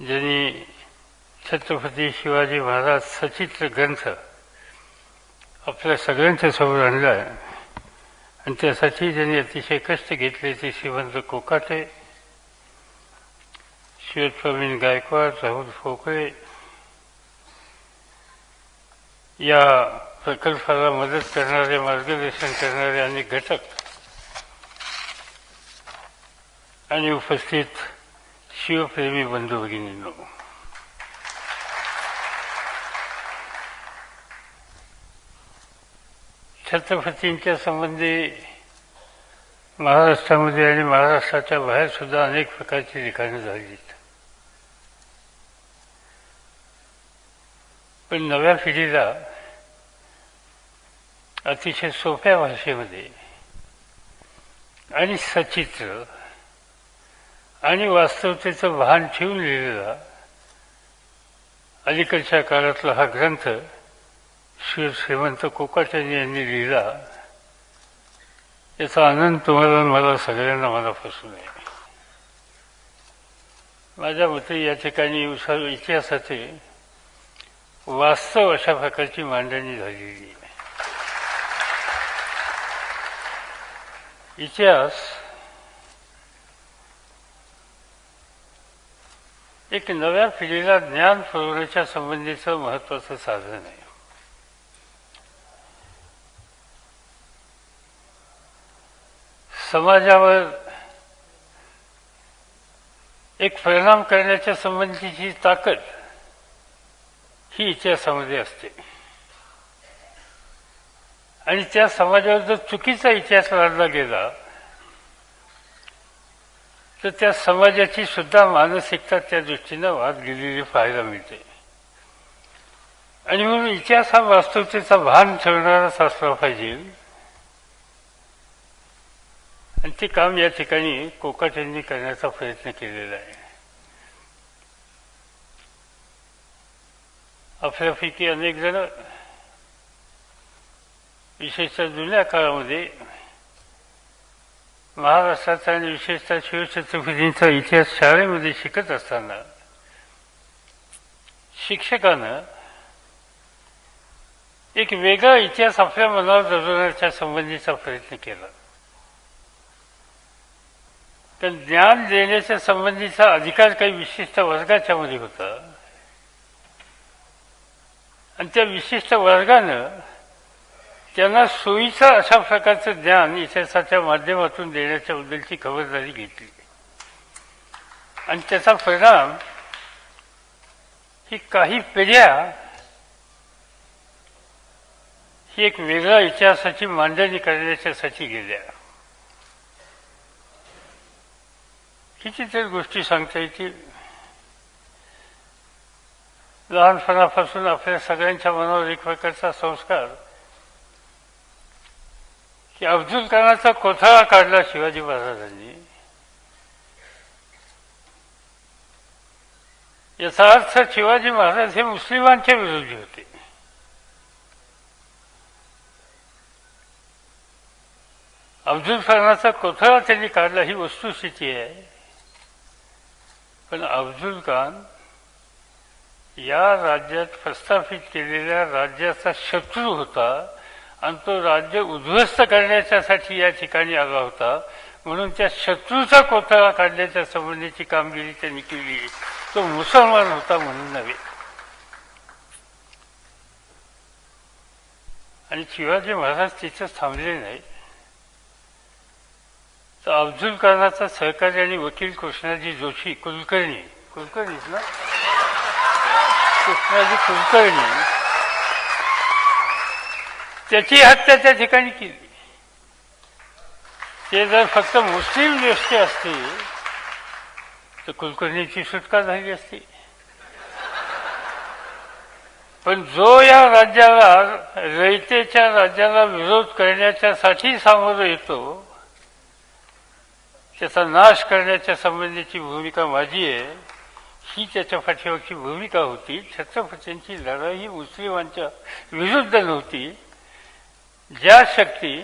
ज्यांनी छत्रपती शिवाजी महाराज सचित्र ग्रंथ आपल्या सगळ्यांच्या समोर आणला आणि त्यासाठी ज्यांनी अतिशय कष्ट घेतले ते श्रीमंत कोकाटे शिवप्रवीण गायकवाड राहुल फोकळे या प्रकल्पाला मदत करणारे मार्गदर्शन करणारे अनेक घटक आणि उपस्थित शिवप्रेमी बंधू भगिनींनो छत्रपतींच्या संबंधी महाराष्ट्रामध्ये आणि महाराष्ट्राच्या बाहेर सुद्धा अनेक प्रकारची लिखाणं झालीत पण नव्या पिढीला अतिशय सोप्या भाषेमध्ये आणि सचित्र आणि वास्तवतेचं भान ठेवून लिहिलेला. अलीकडच्या काळातला हा ग्रंथ श्री श्रीमंत कोकाटणी यांनी लिहिला. याचा आनंद तुम्हाला मला सगळ्यांना मनापासून आहे. माझ्या मते या ठिकाणी इतिहासाचे वास्तव अशा प्रकारची मांडणी झालेली आहे. इतिहास एक नव्या पिढीला ज्ञान पुरवण्याच्या संबंधीचं महत्वाचं साधन आहे. समाजावर एक परिणाम करण्याच्या संबंधीची ताकद ही इतिहासामध्ये असते. आणि त्या समाजावर जर चुकीचा इतिहास लादला गेला तर त्या समाजाची सुद्धा मानसिकता त्या दृष्टीनं वाद गेलेली पाहायला मिळते. आणि म्हणून इतिहास हा वास्तवतेचा भान ठेवणाराच असला पाहिजे. आणि ते काम या ठिकाणी कोकाट यांनी करण्याचा प्रयत्न केलेला आहे. आपल्यापैकी अनेक जण विशेषतः जुन्या काळामध्ये महाराष्ट्राचा आणि विशेषतः शिवछत्रपतींचा इतिहास शाळेमध्ये शिकत असताना शिक्षकानं एक वेगळा इतिहास आपल्या मनावर जगवण्याच्या संबंधीचा प्रयत्न केला पण ज्ञान देण्याच्या संबंधीचा अधिकार काही विशिष्ट वर्गाच्या मध्ये होता आणि त्या विशिष्ट वर्गानं त्यांना सोयीचं अशा प्रकारचं ज्ञान इतिहासाच्या माध्यमातून देण्याच्या बद्दलची खबरदारी घेतली. आणि त्याचा परिणाम ही काही पिढ्या ही एक वेगळ्या इतिहासाची मांडणी करण्याच्यासाठी गेल्या. कितीतरी गोष्टी सांगता येतील. लहानपणापासून आपल्या सगळ्यांच्या मनावर एक प्रकारचा संस्कार की अब्दुल खानाचा कोथळा काढला शिवाजी महाराजांनी. याचा अर्थ शिवाजी महाराज हे मुस्लिमांच्या विरोधी होते. अब्दुल खानाचा कोथळा त्यांनी काढला ही वस्तुस्थिती आहे. पण अब्दुल खान या राज्यात प्रस्थापित केलेल्या राज्याचा शत्रू होता आणि तो राज्य उद्ध्वस्त करण्याच्यासाठी या ठिकाणी आला होता. म्हणून त्या शत्रूचा कोथळा काढण्याच्या संबंधीची कामगिरी त्यांनी केली. तो मुसलमान होता म्हणून नव्हे. आणि शिवाजी महाराज तिथं थांबले नाही. तर अब्दुल खानाचा सहकारी आणि वकील कृष्णाजी जोशी कुलकर्णी. कुलकर्णीच ना? कृष्णाजी कुलकर्णी. त्याची हत्या त्या ठिकाणी केली. ते जर फक्त मुस्लिम नेते असतील तर कुलकर्णीची सुटका झाली असती. पण जो या राज्याला रयतेच्या राज्याला विरोध करण्याच्यासाठी सामोरं येतो त्याचा नाश करण्याच्या संबंधीची भूमिका माझी आहे. ही त्याच्या पाठीमागची भूमिका होती. छत्रपतींची लढाई ही मुस्लिमांच्या विरुद्ध नव्हती. ज्या शक्ती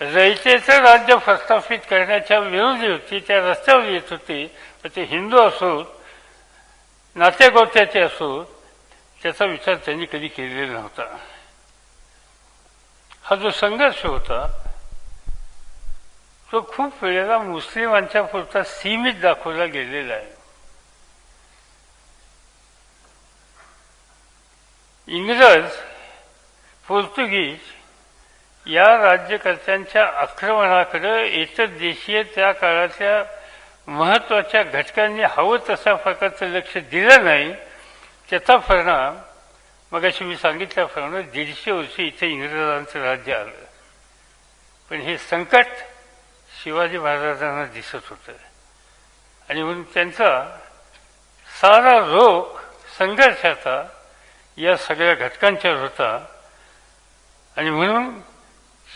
रयतेचं राज्य प्रस्थापित करण्याच्या विरोधी होती त्या रस्त्यावर येत होती तर ते हिंदू असोत नातेगोत्याचे असो त्याचा विचार त्यांनी कधी केलेला नव्हता. हा जो संघर्ष होता तो खूप वेळेला मुस्लिमांच्या पुरता सीमित दाखवला गेलेला आहे. इंग्रज पोर्तुगीज या राज्यकर्त्यांच्या आक्रमणाकडे इतर देशीय त्या काळातल्या महत्त्वाच्या घटकांनी हवं तशा प्रकारचं लक्ष दिलं नाही त्याचा परिणाम मग अशी मी सांगितल्याप्रमाणे दीडशे वर्षी इथे इंग्रजांचं राज्य आलं. पण हे संकट शिवाजी महाराजांना दिसत होतं. आणि म्हणून त्यांचा सारा रोग संघर्षाचा या सगळ्या घटकांच्यावर होता. आणि म्हणून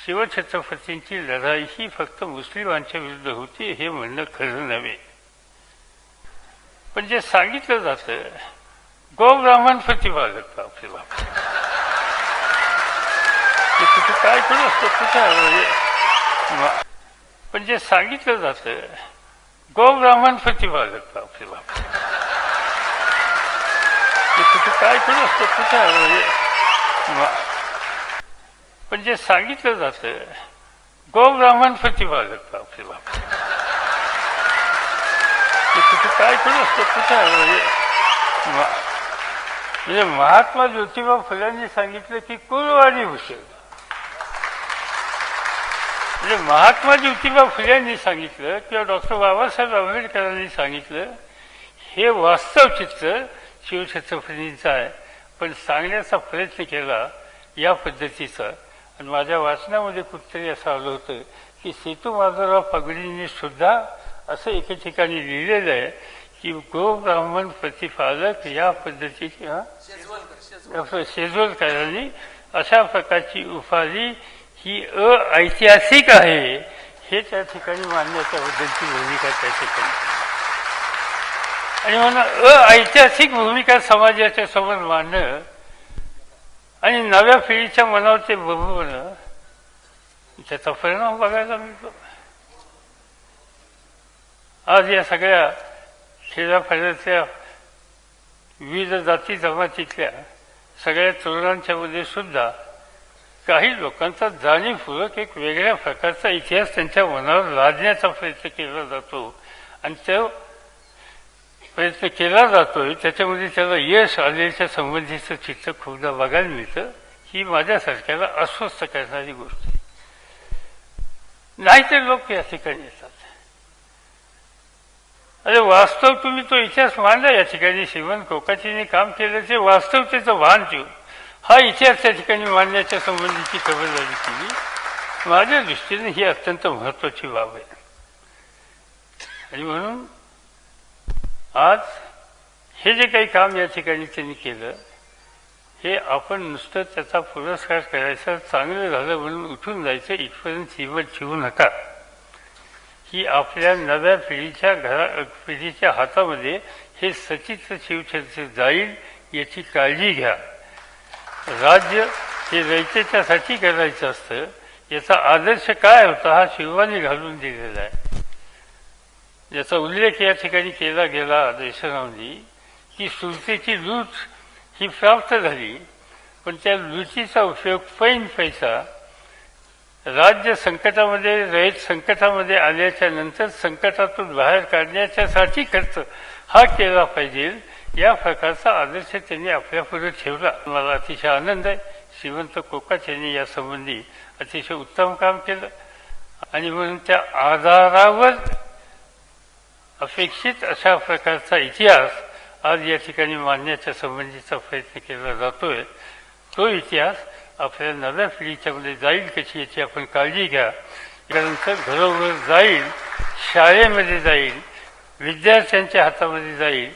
शिवछत्रपतींची लढाई ही फक्त मुस्लिमांच्या विरुद्ध होती हे म्हणणं खरं नव्हे. पण जे सांगितलं जातं गोब्राह्मण प्रतिपादक आपले बाप ते कुठे काय करू असतं कुठे पण जे सांगितलं जातं गोब्राह्मण प्रतिपादक आपले बाप ते कुठे काय करू असतं कुठे पण जे सांगितलं जातं गोब्राह्मण प्रतिपादक आपले बाप काय करू असतं? म्हणजे म्हणजे महात्मा ज्योतिबा फुलांनी सांगितलं की कुळवाणी भूषण म्हणजे महात्मा ज्योतिबा फुल्यांनी सांगितलं किंवा डॉक्टर बाबासाहेब आंबेडकरांनी सांगितलं हे वास्तव चित्र शिवछत्रपतींचं आहे. पण सांगण्याचा प्रयत्न केला या पद्धतीचा. आणि माझ्या वाचनामध्ये कुठतरी असं आलं होतं की सेतू माधवराव पगडींनी सुद्धा असं एके ठिकाणी लिहिलेलं आहे की गो ब्राह्मण प्रतिपादक या पद्धतीची शेजवलकरांनी अशा प्रकारची उपाधी ही अऐतिहासिक आहे हे त्या ठिकाणी मानण्याच्याबद्दलची भूमिका त्या ठिकाणी. आणि म्हणून अऐतिहासिक भूमिका समाजाच्या समोर मांडणं आणि नव्या पिढीच्या मनावर ते बघवणं त्याचा परिणाम बघायला मिळतो आज या सगळ्या खेड्यापाड्यातल्या विविध जाती जमातीतल्या सगळ्या तरुणांच्या मध्ये सुद्धा काही लोकांचा जाणीवपूर्वक एक वेगळ्या प्रकारचा इतिहास त्यांच्या मनावर लादण्याचा प्रयत्न केला जातो. आणि तो प्रयत्न केला जातोय. त्याच्यामध्ये त्याला यश आलेल्या संबंधीचं चित्र खूपदा बघायला मिळतं. ही माझ्यासारख्याला अस्वस्थ करणारी गोष्ट आहे. नाहीतर लोक या ठिकाणी येतात. अरे वास्तव तुम्ही तो इतिहास मांडला या ठिकाणी. श्रीमंत कोकाचीने काम केल्याचे वास्तवतेचं भान ठेवून हा इतिहास त्या ठिकाणी मांडण्याच्या संबंधीची खबरदारी केली माझ्या दृष्टीने ही अत्यंत महत्वाची बाब आहे. आणि म्हणून आज हे जे काही काम या ठिकाणी त्यांनी केलं हे आपण नुसतं त्याचा पुरस्कार करायचा चांगलं झालं म्हणून उठून जायचं इथपर्यंत जीवन ठेवू नका. ही आपल्या नव्या पिढीच्या घरा पिढीच्या हातामध्ये हे सचित्र शिवचरित्र जाईल याची काळजी घ्या. राज्य हे रयतेच्यासाठी करायचं असतं याचा आदर्श काय होता हा शिवानी घालून दिलेला आहे. याचा उल्लेख या ठिकाणी केला गेला देशरावनी की सुरतेची लूट ही प्राप्त झाली पण त्या लुटीचा उपयोग पैन पैसा राज्य संकटामध्ये रयत संकटामध्ये आल्याच्यानंतर संकटातून बाहेर काढण्याच्यासाठी खर्च हा केला पाहिजे या प्रकारचा आदर्श त्यांनी आपल्यापुढे ठेवला. मला अतिशय आनंद आहे. श्रीमंत कोकाच यांनी यासंबंधी अतिशय उत्तम काम केलं. आणि म्हणून त्या आधारावर अपेक्षित अशा प्रकारचा इतिहास आज या ठिकाणी मांडण्याच्या संबंधीचा प्रयत्न केला जातोय. तो इतिहास आपल्या नव्या पिढीच्यामध्ये जाईल कशी याची आपण काळजी घ्या. त्यानंतर घरोघर जाईल शाळेमध्ये जाईल विद्यार्थ्यांच्या हातामध्ये जाईल